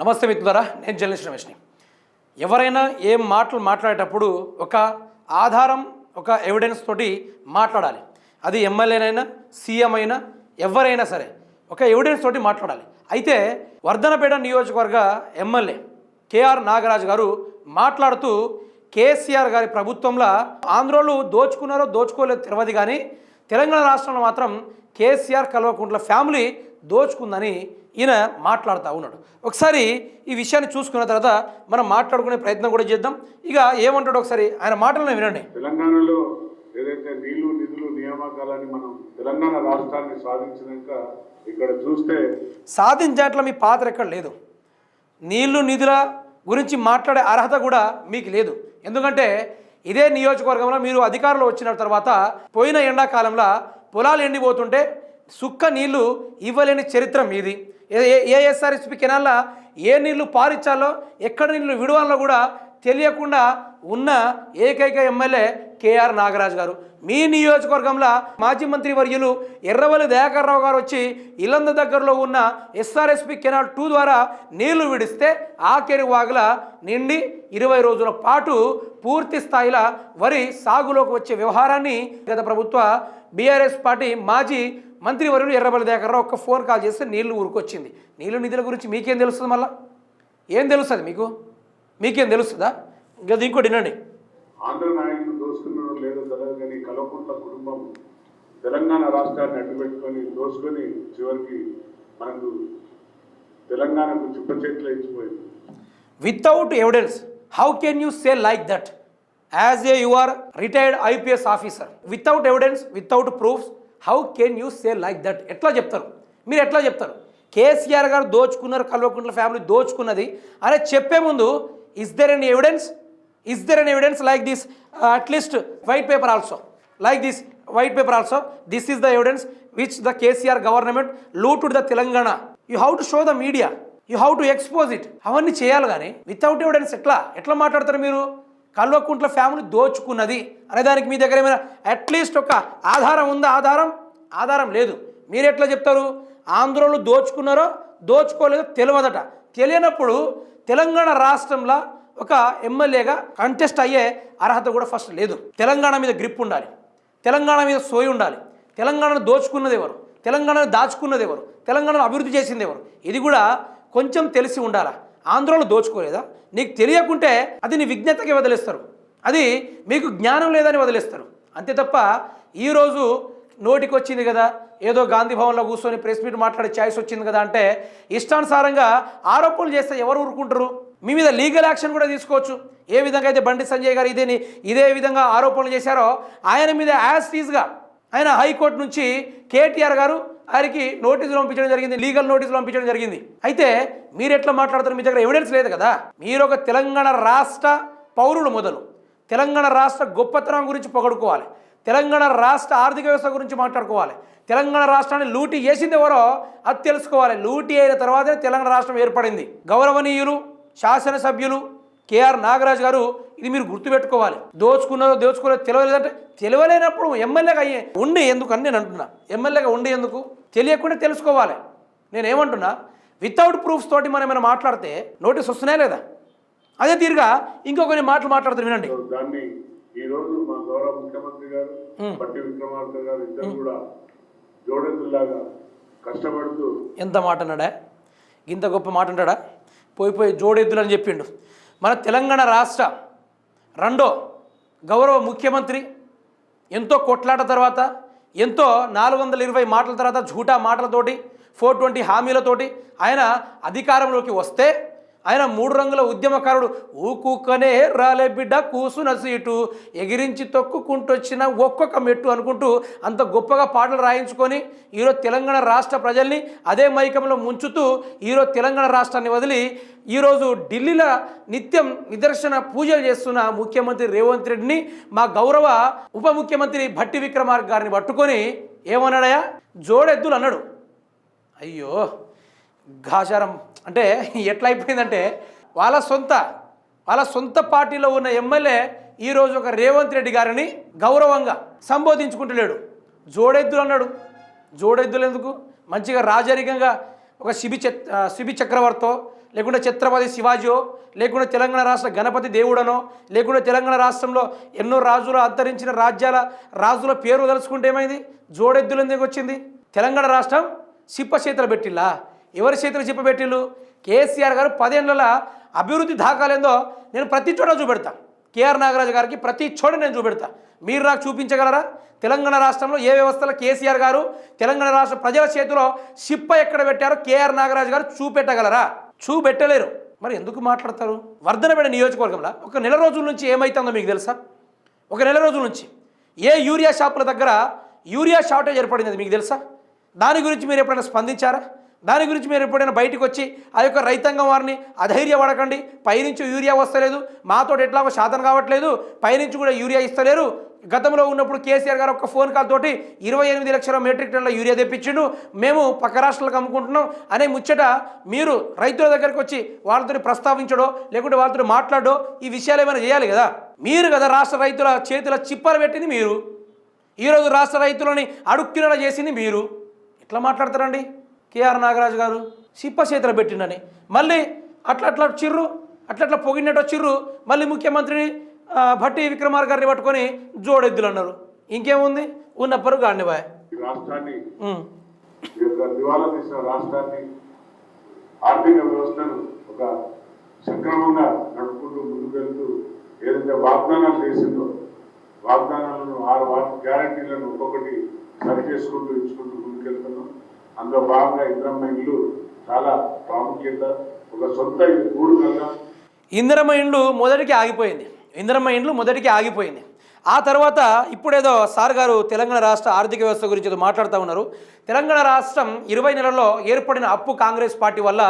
నమస్తే మిత్రులారా నేను జర్నలిస్ట్ రమేష్ని. ఎవరైనా ఏం మాటలు మాట్లాడేటప్పుడు ఒక ఆధారం ఒక ఎవిడెన్స్ తోటి మాట్లాడాలి. అది ఎమ్మెల్యేనైనా సీఎం అయినా ఎవరైనా సరే ఒక ఎవిడెన్స్ తోటి మాట్లాడాలి. అయితే వర్ధనపేట నియోజకవర్గ ఎమ్మెల్యే కేఆర్ నాగరాజు గారు మాట్లాడుతూ కేసీఆర్ గారి ప్రభుత్వంలో ఆంధ్రోలు దోచుకున్నారో దోచుకోలేదో తెలియదు కానీ తెలంగాణ రాష్ట్రంలో మాత్రం కేసీఆర్ కల్వకుంట్ల ఫ్యామిలీ దోచుకుందని ఈయన మాట్లాడుతూ ఉన్నాడు. ఒకసారి ఈ విషయాన్ని చూసుకున్న తర్వాత మనం మాట్లాడుకునే ప్రయత్నం కూడా చేద్దాం. ఇక ఏమంటాడు ఒకసారి? ఆయన మాటలను వినండి. తెలంగాణలో ఏదైతే నీళ్ళు నిధులు నియామకాలని మనం తెలంగాణ రాష్ట్రాన్ని సాధించినాక ఇక్కడ చూస్తే సాధించేట్ల మీ పాత్ర ఎక్కడ లేదు. నీళ్ళు నిధుల గురించి మాట్లాడే అర్హత కూడా మీకు లేదు. ఎందుకంటే ఇదే నియోజకవర్గంలో మీరు అధికారంలో వచ్చిన తర్వాత పోయిన ఎండాకాలంలో పొలాలు ఎండిపోతుంటే సుక్క నీళ్ళు ఇవ్వలేని చరిత్ర మీది. ఏ- ఏ- ఎస్ఆర్ఎస్పి కెనాల్లో ఏ నీళ్ళు పారించాలో ఎక్కడ నీళ్ళు విడవాలో కూడా తెలియకుండా ఉన్న ఏకైక ఎమ్మెల్యే కేఆర్ నాగరాజు గారు. మీ నియోజకవర్గంలో మాజీ మంత్రి వర్యులు ఎర్రవల్లి దయాకర్రావు గారు వచ్చి ఇల్లంద దగ్గరలో ఉన్న ఎస్ఆర్ఎస్పి కెనాల్ టూ ద్వారా నీళ్ళు విడిస్తే ఆఖరి వాగుల నిండి ఇరవై రోజుల పాటు పూర్తి స్థాయిలో వరి సాగులోకి వచ్చే వ్యవహారాన్ని గత ప్రభుత్వ బీఆర్ఎస్ పార్టీ మాజీ మంత్రి వర్యులు ఎర్రవల్లి దయాకర్రావు ఒక్క ఫోన్ కాల్ చేస్తే నీళ్ళు ఊరుకొచ్చింది. నీళ్ళు నిధుల గురించి మీకేం తెలుస్తుంది మళ్ళా? ఏం తెలుస్తుంది మీకు? మీకేం తెలుస్తుందా? ఇంకా ఇంకోటి వినండి. ఆంధ్ర నాయకులు దోసుకున్నారో లేదో తెలియదు కానీ కల్వకుంట్ల కుటుంబం తెలంగాణ రాష్ట్రాన్ని అడ్డుపెట్టుకొని దోసుకొని చివరికి మనకు తెలంగాణకు చుక్క చేతిలో ఇచ్చిపోయింది. Without evidence how can you say like that as a you are retired IPS officer without evidence without proofs how can you say like that ఎట్లా చెప్తారు? మీరు ఎట్లా చెప్తారు? కేసీఆర్ గారు దోచుకున్నారు కల్వకుంట్ల ఫ్యామిలీ దోచుకున్నది. అనే చెప్పే ముందు is there an evidence is there an evidence like this at least white paper also like this white paper also this is the evidence which the KCR government looted the Telangana you how to show the media you how to expose it అవన్నీ చేయాలి కానీ without evidence ఎట్లా? ఎట్లా మాట్లాడతారు మీరు? Kalvakuntla family దోచుకున్నది. అనే దానికి మీ దగ్గర ఏమైనా అట్లీస్ట్ ఒక ఆధారం ఉందా? ఆధారం? ఆధారం లేదు. మీరు ఎట్లా చెప్తారు? ఆంధ్రోలు దోచుకున్నారో దోచుకోలేదో తెలియదట. తెలియనప్పుడు తెలంగాణ రాష్ట్రంలో ఒక ఎమ్మెల్యేగా కంటెస్ట్ అయ్యే అర్హత కూడా ఫస్ట్ లేదు. తెలంగాణ మీద గ్రిప్ ఉండాలి. తెలంగాణ మీద సోయి ఉండాలి. తెలంగాణను దోచుకున్నది ఎవరు? తెలంగాణను దాచుకున్నది ఎవరు? తెలంగాణను అభివృద్ధి చేసింది ఎవరు? ఇది కూడా కొంచెం తెలిసి ఉండాలా? ఆంధ్రలో దోచుకోలేదా? నీకు తెలియకుంటే అది నీ విజ్ఞతకి వదిలేస్తారు. అది మీకు జ్ఞానం లేదని వదిలేస్తారు. అంతే తప్ప ఈరోజు నోటికి వచ్చింది కదా ఏదో గాంధీ భవన్లో కూర్చొని ప్రెస్ మీట్ మాట్లాడే ఛాయిస్ వచ్చింది కదా అంటే ఇష్టానుసారంగా ఆరోపణలు చేస్తే ఎవరు ఊరుకుంటారు? మీ మీద లీగల్ యాక్షన్ కూడా తీసుకోవచ్చు. ఏ విధంగా అయితే బండి సంజయ్ గారు ఇదేని ఇదే విధంగా ఆరోపణలు చేశారో ఆయన మీద యాజ్ టీజ్గా ఆయన హైకోర్టు నుంచి కేటీఆర్ గారు ఆయనకి నోటీసులు పంపించడం జరిగింది లీగల్ నోటీసులు పంపించడం జరిగింది. అయితే మీరు ఎట్లా మాట్లాడతారు మీ దగ్గర ఎవిడెన్స్ లేదు కదా? మీరు ఒక తెలంగాణ రాష్ట్ర పౌరుడు మొదలు. తెలంగాణ రాష్ట్ర గొప్పతనం గురించి పొగడుకోవాలి. తెలంగాణ రాష్ట్ర ఆర్థిక వ్యవస్థ గురించి మాట్లాడుకోవాలి. తెలంగాణ రాష్ట్రాన్ని లూటీ చేసింది ఎవరో అది తెలుసుకోవాలి. లూటీ అయిన తర్వాతే తెలంగాణ రాష్ట్రం ఏర్పడింది. గౌరవనీయులు శాసనసభ్యులు కేఆర్ నాగరాజు గారు ఇది మీరు గుర్తుపెట్టుకోవాలి. దోచుకున్నదో దోచుకోలేదో తెలియలేదంటే తెలియలేనప్పుడు ఎమ్మెల్యేగా అయ్యే ఉండి ఎందుకు అని నేను అంటున్నా. ఎమ్మెల్యేగా ఉండి ఎందుకు? తెలియకుండా తెలుసుకోవాలి. నేను ఏమంటున్నా వితౌట్ ప్రూఫ్స్ తోటి మనం ఏమైనా మాట్లాడితే నోటీస్ వస్తున్నాయా లేదా? అదే తీరుగా ఇంకో కొన్ని మాటలు మాట్లాడుతారు వినండి. సో దాన్ని ఈ రోజు మా గౌరవ ముఖ్యమంత్రి గారు పట్టి విక్రమార్క గారు ఇద్దరు కూడా జోడెద్దులాగా కష్టపడుతూ ఎంత మాట అన్నాడా? ఇంత గొప్ప మాట అంటాడా? పోయి పోయి జోడెద్దులు అని చెప్పిండు. మన తెలంగాణ రాష్ట్ర రెండో గౌరవ ముఖ్యమంత్రి ఎంతో కొట్లాట తర్వాత ఎంతో నాలుగు వందల ఇరవై మాటల తర్వాత ఝూటా మాటలతోటి ఫోర్ ట్వంటీ హామీలతోటి ఆయన అధికారంలోకి వస్తే ఆయన మూడు రంగుల ఉద్యమకారుడు ఊకూకనే రాలే బిడ్డ కూసున సీటు. ఎగిరించి తొక్కుకుంటొచ్చిన ఒక్కొక్క మెట్టు అనుకుంటూ అంత గొప్పగా పాటలు రాయించుకొని ఈరోజు తెలంగాణ రాష్ట్ర ప్రజల్ని అదే మైకంలో ముంచుతూ ఈరోజు తెలంగాణ రాష్ట్రాన్ని వదిలి ఈరోజు ఢిల్లీలో నిత్యం నిదర్శన పూజలు చేస్తున్న ముఖ్యమంత్రి రేవంత్ రెడ్డిని మా గౌరవ ఉప ముఖ్యమంత్రి భట్టి విక్రమార్క గారిని పట్టుకొని ఏమన్నాడయా జోడెద్దులు అన్నాడు. అయ్యో! ఘాచారం అంటే ఎట్లా అయిపోయిందంటే వాళ్ళ సొంత వాళ్ళ సొంత పార్టీలో ఉన్న ఎమ్మెల్యే ఈరోజు ఒక రేవంత్ రెడ్డి గారిని గౌరవంగా సంబోధించుకుంటలేడు. జోడెద్దులు అన్నాడు. జోడెద్దులు ఎందుకు? మంచిగా రాజరికంగా ఒక శిబి శిబి చక్రవర్తో లేకుంటే ఛత్రపతి శివాజీయో లేకుంటే తెలంగాణ రాష్ట్ర గణపతి దేవుడనో లేకుంటే తెలంగాణ రాష్ట్రంలో ఎన్నో రాజులు అంతరించిన రాజ్యాల రాజుల పేరు తలుచుకుంటే ఏమైంది? జోడెద్దులు ఎందుకు వచ్చింది? తెలంగాణ రాష్ట్రం సిప్ప చేతులు పెట్టిల్లా? ఎవరి చేతులు చిప్ప కేసీఆర్ గారు పదేళ్ళ అభివృద్ధి దాఖలేందో నేను ప్రతి చోట చూపెడతా. కేఆర్ నాగరాజు గారికి ప్రతి చోట నేను చూపెడతా. మీరు నాకు చూపించగలరా? తెలంగాణ రాష్ట్రంలో ఏ వ్యవస్థలో కేసీఆర్ గారు తెలంగాణ రాష్ట్ర ప్రజల చేతిలో సిప్ప ఎక్కడ పెట్టారో కేఆర్ నాగరాజు గారు చూపెట్టగలరా? చూపెట్టలేరు. మరి ఎందుకు మాట్లాడతారు? వర్ధనపేట నియోజకవర్గంలో ఒక నెల రోజుల నుంచి ఏమైతుందో మీకు తెలుసా? ఒక నెల రోజుల నుంచి ఏ యూరియా షాపుల దగ్గర యూరియా షార్టేజ్ ఏర్పడింది మీకు తెలుసా? దాని గురించి మీరు ఎప్పుడైనా స్పందించారా? దాని గురించి మీరు ఎప్పుడైనా బయటకు వచ్చి ఆ యొక్క రైతాంగం వారిని అధైర్యపడకండి. పైనుంచి యూరియా వస్తలేదు. మాతో ఎట్లాగో శాతం కావట్లేదు. పైనుంచి కూడా యూరియా ఇస్తలేరు. గతంలో ఉన్నప్పుడు కేసీఆర్ గారు ఒక ఫోన్ కాల్ తోటి ఇరవై ఎనిమిది లక్షల మెట్రిక్ టన్నుల యూరియా తెప్పించిండు. మేము పక్క రాష్ట్రాలకు అమ్ముకుంటున్నాం అనే ముచ్చట మీరు రైతుల దగ్గరికి వచ్చి వాళ్ళతో ప్రస్తావించడో లేకుంటే వాళ్ళతో మాట్లాడో ఈ విషయాలు ఏమైనా చేయాలి కదా? మీరు కదా రాష్ట్ర రైతుల చేతుల చిప్పలు పెట్టింది మీరు. ఈరోజు రాష్ట్ర రైతులని అడుక్కినలా చేసింది మీరు. ఎట్లా మాట్లాడతారండి? కేఆర్ నాగరాజు గారు సిప్ప చేతులు పెట్టిండని. మళ్ళీ అట్లా అట్లా చిర్రు అట్లా అట్లా పొగిడినట్టు చిర్రు మళ్ళీ ముఖ్యమంత్రి భట్టి విక్రమార్ గారిని పట్టుకొని జోడెద్దులు అన్నారు ఇంకేముంది? ఉన్న పరుగు గాండిబాయ్ ఈ రాష్ట్రాన్ని దివాలా తీసిన రాష్ట్రాన్ని ఆర్థిక వ్యవస్థను ఒక సక్రమంగా నడుపుకుంటూ ముందుకు వెళ్తూ ఏదైతే వాగ్దానాలు చేసిందో వాగ్దానాలను ఆరు గ్యారంటీలను ఒక్కొక్కటి సరి చేసుకుంటూ ఇచ్చుకుంటూ ముందుకెళ్తున్నాం అందులో భాగంగా ఇంద్రమ్మ ఇల్లు చాలా ప్రాముఖ్యత ఒక సొంత గూడు కన్నా. ఇందిరమ్మ ఇండ్లు మొదటికి ఆగిపోయింది. ఇందిరమ్మ ఇండ్లు మొదటికి ఆగిపోయింది. ఆ తర్వాత ఇప్పుడేదో సార్ గారు తెలంగాణ రాష్ట్ర ఆర్థిక వ్యవస్థ గురించి ఏదో మాట్లాడుతూ ఉన్నారు. తెలంగాణ రాష్ట్రం ఇరవై నెలల్లో ఏర్పడిన అప్పు కాంగ్రెస్ పార్టీ వల్ల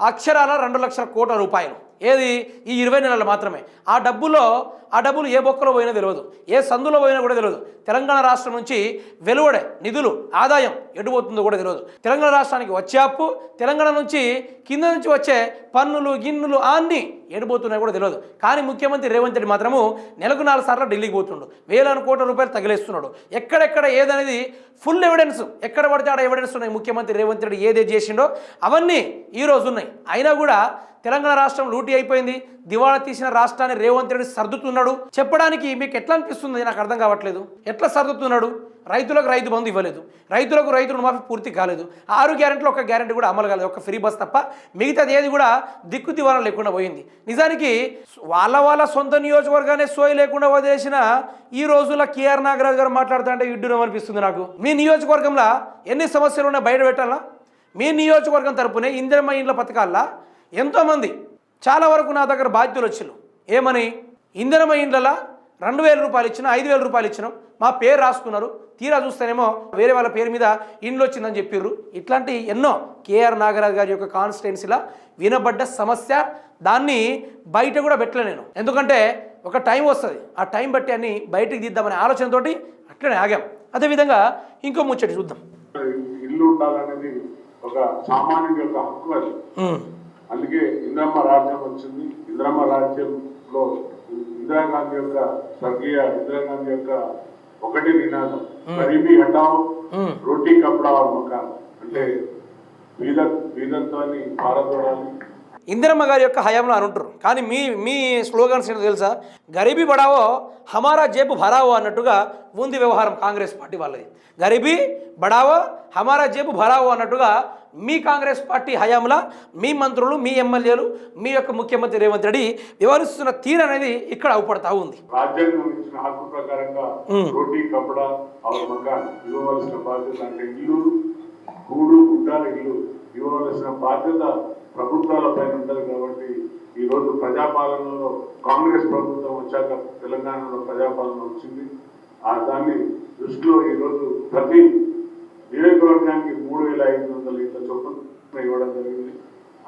అక్షరాల రెండు లక్షల కోట్ల రూపాయలు. ఏది? ఈ ఇరవై నెలలు మాత్రమే. ఆ డబ్బులో ఆ డబ్బులు ఏ బొక్కలో పోయినా తెలియదు ఏ సందులో పోయినా కూడా తెలియదు తెలంగాణ రాష్ట్రం నుంచి వెలువడే నిధులు ఆదాయం ఎటుపోతుందో కూడా తెలియదు తెలంగాణ రాష్ట్రానికి వచ్చే అప్పు తెలంగాణ నుంచి కింద నుంచి వచ్చే పన్నులు గిన్నులు అన్నీ ఎడిపోతున్నాయి కూడా తెలియదు కానీ ముఖ్యమంత్రి రేవంత్ రెడ్డి మాత్రము నెలకు నాలుగు సార్లు ఢిల్లీకి పోతుండు. వేలాను కోట్ల రూపాయలు తగిలేస్తున్నాడు. ఎక్కడెక్కడ ఏదనేది ఫుల్ ఎవిడెన్స్ ఎక్కడ పడితే ఆడ ఎవిడెన్స్ ఉన్నాయి ముఖ్యమంత్రి రేవంత్ రెడ్డి ఏదే చేసిండో అవన్నీ ఈ రోజు ఉన్నాయి. అయినా కూడా తెలంగాణ రాష్ట్రం లూటీ అయిపోయింది. దివాళా తీసిన రాష్ట్రాన్ని రేవంత్ రెడ్డి సర్దుతున్నాడు. చెప్పడానికి మీకు ఎట్లా అనిపిస్తుంది? నాకు అర్థం కావట్లేదు. ఎట్లా సర్దుతున్నాడు? రైతులకు రైతు బంధు ఇవ్వలేదు. రైతులకు రైతు రుణమాఫీ పూర్తి కాలేదు. ఆరు గ్యారెంటీలో ఒక గ్యారెంటీ కూడా అమలు కాలేదు. ఒక ఫ్రీ బస్ తప్ప మిగతాది ఏది కూడా దిక్కు దివాణం లేకుండా పోయింది. నిజానికి వాళ్ళ వాళ్ళ సొంత నియోజకవర్గానే సోయి లేకుండా వదిలేసిన ఈ రోజుల్లో కేఆర్ నాగరాజు గారు మాట్లాడుతుంటే ఇడ్డునం అనిపిస్తుంది నాకు? మీ నియోజకవర్గంలో ఎన్ని సమస్యలు ఉన్నాయి బయట పెట్టాలా? మీ నియోజకవర్గం తరపునే ఇందిరమ్మ ఇండ్ల పథకాల్లో ఎంతోమంది చాలా వరకు నా దగ్గర బాధ్యతలు వచ్చిళ్ళు. ఏమని? ఇందిరమ్మ ఇండ్లలో రెండు వేల రూపాయలు ఇచ్చిన ఐదు వేల రూపాయలు ఇచ్చినాం? మా పేరు రాసుకున్నారు. తీరా చూస్తేనేమో వేరే వాళ్ళ పేరు మీద ఇండ్లు వచ్చిందని చెప్పిర్రు. ఇట్లాంటి ఎన్నో కేఆర్ నాగరాజు గారి యొక్క కాన్స్టిట్యున్సీలా వినబడ్డ సమస్య దాన్ని బయట కూడా పెట్టలే నేను. ఎందుకంటే ఒక టైం వస్తుంది. ఆ టైం బట్టి అన్ని బయటికి తీద్దామనే ఆలోచనతోటి అట్లనే ఆగాం. అదేవిధంగా ఇంకో ముచ్చటి చూద్దాం. ఇల్లు ఉండాలనేది ఒక సామాన్యుడి యొక్క హక్కు అది. అందుకే ఇందిరమ్మ రాజ్యం వచ్చింది. ఇందిరమ్మ రాజ్యంలో ఇందిరాగాంధీ యొక్క స్వర్గీయ ఇందిరాగాంధీ యొక్క ఒకటి నినాదం గరీబీ హటావ్. రోటీ కపడా మకాన్ అంటే బీద బీదత్వాన్ని పారదోడాలి ఇందిరమ్మ గారి యొక్క హయాంలో అని ఉంటారు. కానీ మీ మీ స్లోగన్స్ ఏంటో తెలుసా? గరీబీ బడావో హమారా జేబు భరావో అన్నట్టుగా ఉంది వ్యవహారం కాంగ్రెస్ పార్టీ వాళ్ళది. గరీబీ బడావో హమారా జేబు భరావో అన్నట్టుగా మీ కాంగ్రెస్ పార్టీ హయాంలో మీ మంత్రులు మీ ఎమ్మెల్యేలు మీ యొక్క ముఖ్యమంత్రి రేవంత్ రెడ్డి వ్యవహరిస్తున్న తీరు అనేది ఇక్కడ అవుపడతా ఉంది. ఇవ్వవలసిన బాధ్యత ప్రభుత్వాల పైన ఉంటది కాబట్టి ఈరోజు ప్రజాపాలనలో కాంగ్రెస్ ప్రభుత్వం వచ్చాక తెలంగాణలో ప్రజాపాలన వచ్చింది. ఆ దాన్ని దృష్టిలో ఈ రోజు ప్రతి నియోజకవర్గానికి మూడు వేల ఐదు వందల లీటర్ల చొప్పున ఇవ్వడం జరిగింది.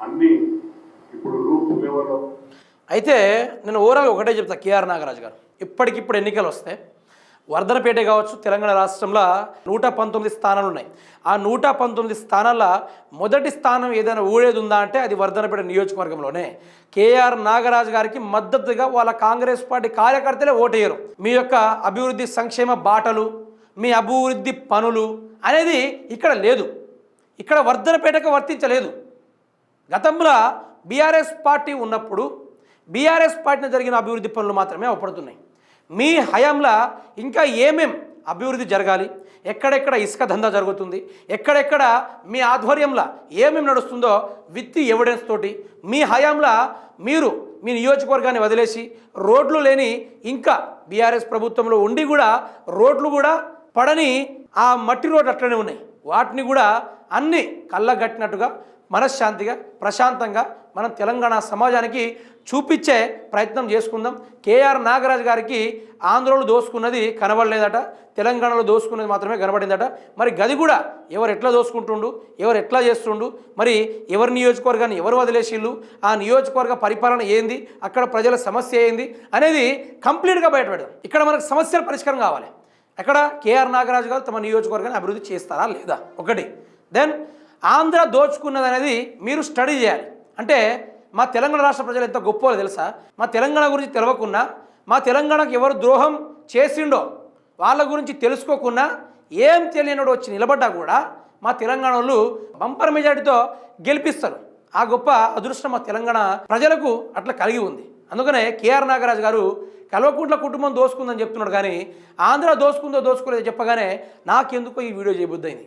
అన్ని ఇప్పుడు రూపు లెవెల్లో అయితే నేను ఓవరాల్ ఒకటే చెప్తా కేఆర్ నాగరాజు గారు. ఇప్పటికిప్పుడు ఎన్నికలు వస్తాయి వర్ధనపేట కావచ్చు తెలంగాణ రాష్ట్రంలో నూట పంతొమ్మిది స్థానాలు ఉన్నాయి. ఆ నూట పంతొమ్మిది స్థానాల్లో మొదటి స్థానం ఏదైనా ఊడేది ఉందా అంటే అది వర్ధనపేట నియోజకవర్గంలోనే. కేఆర్ నాగరాజు గారికి మద్దతుగా వాళ్ళ కాంగ్రెస్ పార్టీ కార్యకర్తలే ఓటేయరు. మీ యొక్క అభివృద్ధి సంక్షేమ బాటలు మీ అభివృద్ధి పనులు అనేది ఇక్కడ లేదు. ఇక్కడ వర్ధనపేటకు వర్తించలేదు. గతంలో బీఆర్ఎస్ పార్టీ ఉన్నప్పుడు బీఆర్ఎస్ పార్టీని జరిగిన అభివృద్ధి పనులు మాత్రమే అవపడుతున్నాయి. మీ హయాంలో ఇంకా ఏమేం అభివృద్ధి జరగాలి? ఎక్కడెక్కడ ఇసుక దందా జరుగుతుంది? ఎక్కడెక్కడ మీ ఆధ్వర్యంలో ఏమేమి నడుస్తుందో విత్ ఎవిడెన్స్ తోటి మీ హయాంలో మీరు మీ నియోజకవర్గాన్ని వదిలేసి రోడ్లు లేని ఇంకా బీఆర్ఎస్ ప్రభుత్వంలో ఉండి కూడా రోడ్లు కూడా పడని ఆ మట్టి రోడ్లు అట్లనే ఉన్నాయి. వాటిని కూడా అన్ని కళ్ళగట్టినట్టుగా మనశ్శాంతిగా ప్రశాంతంగా మనం తెలంగాణ సమాజానికి చూపించే ప్రయత్నం చేసుకుందాం. కేఆర్ నాగరాజు గారికి ఆంధ్రలో దోసుకున్నది కనబడలేదట. తెలంగాణలో దోసుకున్నది మాత్రమే కనబడిందట. మరి గది కూడా ఎవరు ఎట్లా దోసుకుంటుండు? ఎవరు ఎట్లా చేస్తుండు? మరి ఎవరి నియోజకవర్గాన్ని ఎవరు వదిలేసిళ్ళు? ఆ నియోజకవర్గ పరిపాలన ఏంది? అక్కడ ప్రజల సమస్య ఏంది? అనేది కంప్లీట్గా బయటపెడదాం ఇక్కడ మనకు సమస్యల పరిష్కారం కావాలి. ఎక్కడ కేఆర్ నాగరాజు గారు తమ నియోజకవర్గాన్ని అభివృద్ధి చేస్తారా లేదా? ఒకటి. దెన్ ఆంధ్ర దోచుకున్నది అనేది మీరు స్టడీ చేయాలి. అంటే మా తెలంగాణ రాష్ట్ర ప్రజలు ఎంత గొప్పో తెలుసా? మా తెలంగాణ గురించి తెలవకుండా మా తెలంగాణకు ఎవరు ద్రోహం చేసిండో వాళ్ళ గురించి తెలుసుకోకున్నా ఏం తెలియనోడు వచ్చి నిలబడ్డా కూడా మా తెలంగాణ వాళ్ళు బంపర్ మెజార్టీతో గెలిపిస్తారు. ఆ గొప్ప అదృష్టం మా తెలంగాణ ప్రజలకు అట్లా కలిగి ఉంది. అందుకనే కేఆర్ నాగరాజు గారు కల్వకుంట్ల కుటుంబం దోసుకుందని చెప్తున్నాడు కానీ ఆంధ్ర దోసుకుందో దోసుకోలేదో చెప్పగానే నాకెందుకో ఈ వీడియో చేయబుద్దయింది